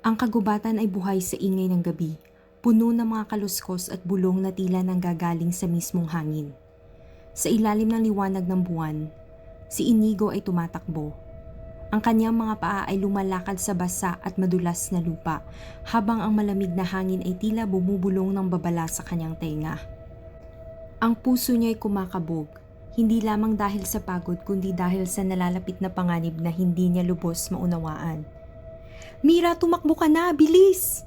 Ang kagubatan ay buhay sa ingay ng gabi, puno ng mga kaluskos at bulong na tila nang gagaling sa mismong hangin. Sa ilalim ng liwanag ng buwan, si Inigo ay tumatakbo. Ang kanyang mga paa ay lumalakad sa basa at madulas na lupa, habang ang malamig na hangin ay tila bumubulong ng babala sa kanyang tenga. Ang puso niya ay kumakabog, hindi lamang dahil sa pagod kundi dahil sa nalalapit na panganib na hindi niya lubos maunawaan. Mira, tumakbo ka na! Bilis!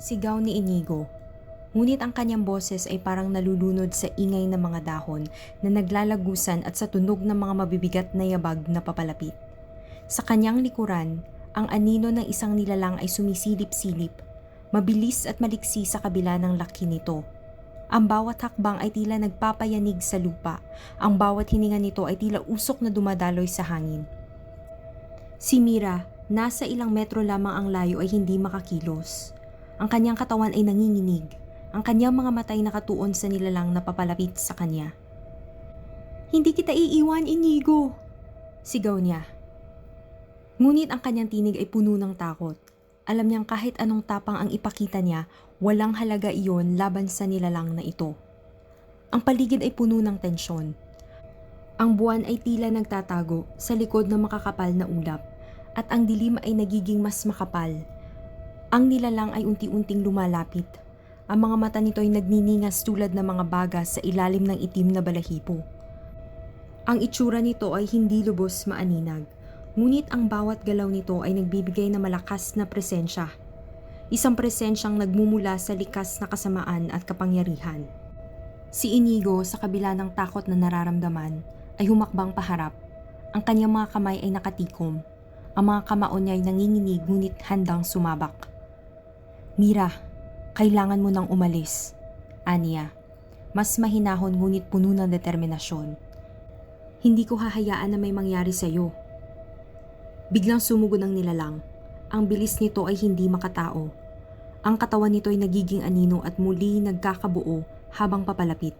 Sigaw ni Inigo. Ngunit ang kanyang boses ay parang nalulunod sa ingay ng mga dahon na naglalagusan at sa tunog ng mga mabibigat na yabag na papalapit. Sa kanyang likuran, ang anino ng isang nilalang ay sumisilip-silip, mabilis at maliksi sa kabila ng laki nito. Ang bawat hakbang ay tila nagpapayanig sa lupa. Ang bawat hininga nito ay tila usok na dumadaloy sa hangin. Si Mira, nasa ilang metro lamang ang layo ay hindi makakilos. Ang kanyang katawan ay nanginginig. Ang kanyang mga mata ay nakatuon sa nilalang na papalapit sa kanya. Hindi kita iiwan, Inigo! Sigaw niya. Ngunit ang kanyang tinig ay puno ng takot. Alam niyang kahit anong tapang ang ipakita niya, walang halaga iyon laban sa nilalang na ito. Ang paligid ay puno ng tensyon. Ang buwan ay tila nagtatago sa likod ng makakapal na ulap at ang dilim ay nagiging mas makapal. Ang nilalang ay unti-unting lumalapit. Ang mga mata nito ay nagniningas tulad ng mga baga sa ilalim ng itim na balahibo. Ang itsura nito ay hindi lubos maaninag, ngunit ang bawat galaw nito ay nagbibigay na malakas na presensya. Isang presensyang nagmumula sa likas na kasamaan at kapangyarihan. Si Inigo sa kabila ng takot na nararamdaman ay humakbang paharap. Ang kanyang mga kamay ay nakatikom. Ang mga kamao niya ay nanginginig ngunit handang sumabak. Mira, kailangan mo nang umalis. Aniya, mas mahinahon ngunit puno ng determinasyon. Hindi ko hahayaan na may mangyari sa iyo. Biglang sumugod ang nilalang. Ang bilis nito ay hindi makatao. Ang katawan nito ay nagiging anino at muli nagkakabuo habang papalapit.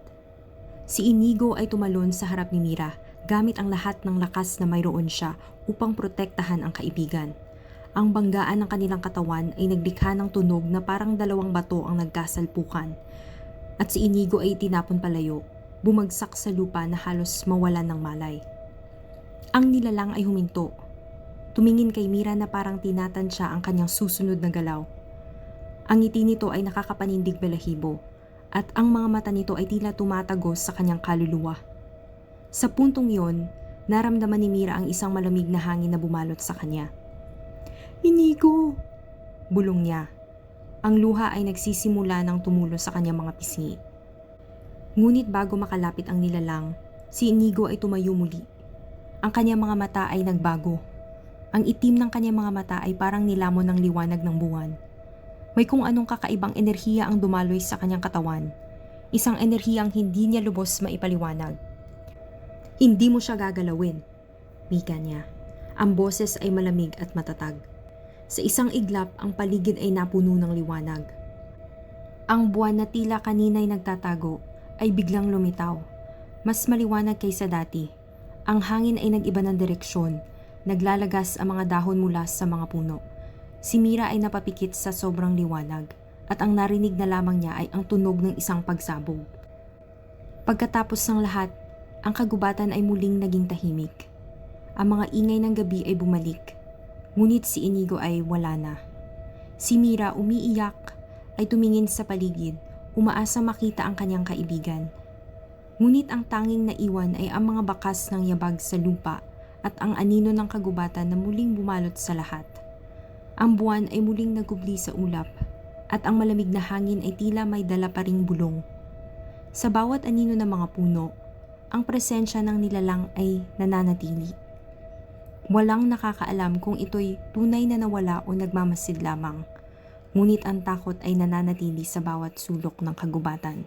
Si Inigo ay tumalon sa harap ni Mira gamit ang lahat ng lakas na mayroon siya upang protektahan ang kaibigan. Ang banggaan ng kanilang katawan ay naglikha ng tunog na parang dalawang bato ang nagkasalpukan. At si Inigo ay tinapon palayo, bumagsak sa lupa na halos mawalan ng malay. Ang nilalang ay huminto. Tumingin kay Mira na parang tinatansya ang kanyang susunod na galaw. Ang ngiti nito ay nakakapanindig balahibo at ang mga mata nito ay tila tumatagos sa kanyang kaluluwa. Sa puntong iyon, naramdaman ni Mira ang isang malamig na hangin na bumalot sa kanya. Inigo! Bulong niya. Ang luha ay nagsisimula ng tumulo sa kanyang mga pisngi. Ngunit bago makalapit ang nilalang, si Inigo ay tumayo muli. Ang kanyang mga mata ay nagbago. Ang itim ng kanyang mga mata ay parang nilamon ng liwanag ng buwan. May kung anong kakaibang enerhiya ang dumaloy sa kanyang katawan. Isang enerhiyang hindi niya lubos maipaliwanag. Hindi mo siya gagalawin, mika niya. Ang boses ay malamig at matatag. Sa isang iglap, ang paligid ay napuno ng liwanag. Ang buwan na tila kanina'y nagtatago ay biglang lumitaw. Mas maliwanag kaysa dati. Ang hangin ay nag-iba ng direksyon. Naglalagas ang mga dahon mula sa mga puno. Si Mira ay napapikit sa sobrang liwanag at ang narinig na lamang niya ay ang tunog ng isang pagsabog. Pagkatapos ng lahat, ang kagubatan ay muling naging tahimik. Ang mga ingay ng gabi ay bumalik, ngunit si Inigo ay wala na. Si Mira umiiyak ay tumingin sa paligid, umaasa makita ang kanyang kaibigan. Ngunit ang tanging naiwan ay ang mga bakas ng yabag sa lupa at ang anino ng kagubatan na muling bumalot sa lahat. Ang buwan ay muling nagubli sa ulap at ang malamig na hangin ay tila may dala pa ring bulong. Sa bawat anino ng mga puno, ang presensya ng nilalang ay nananatili. Walang nakakaalam kung ito'y tunay na nawala o nagmamasid lamang, ngunit ang takot ay nananatili sa bawat sulok ng kagubatan.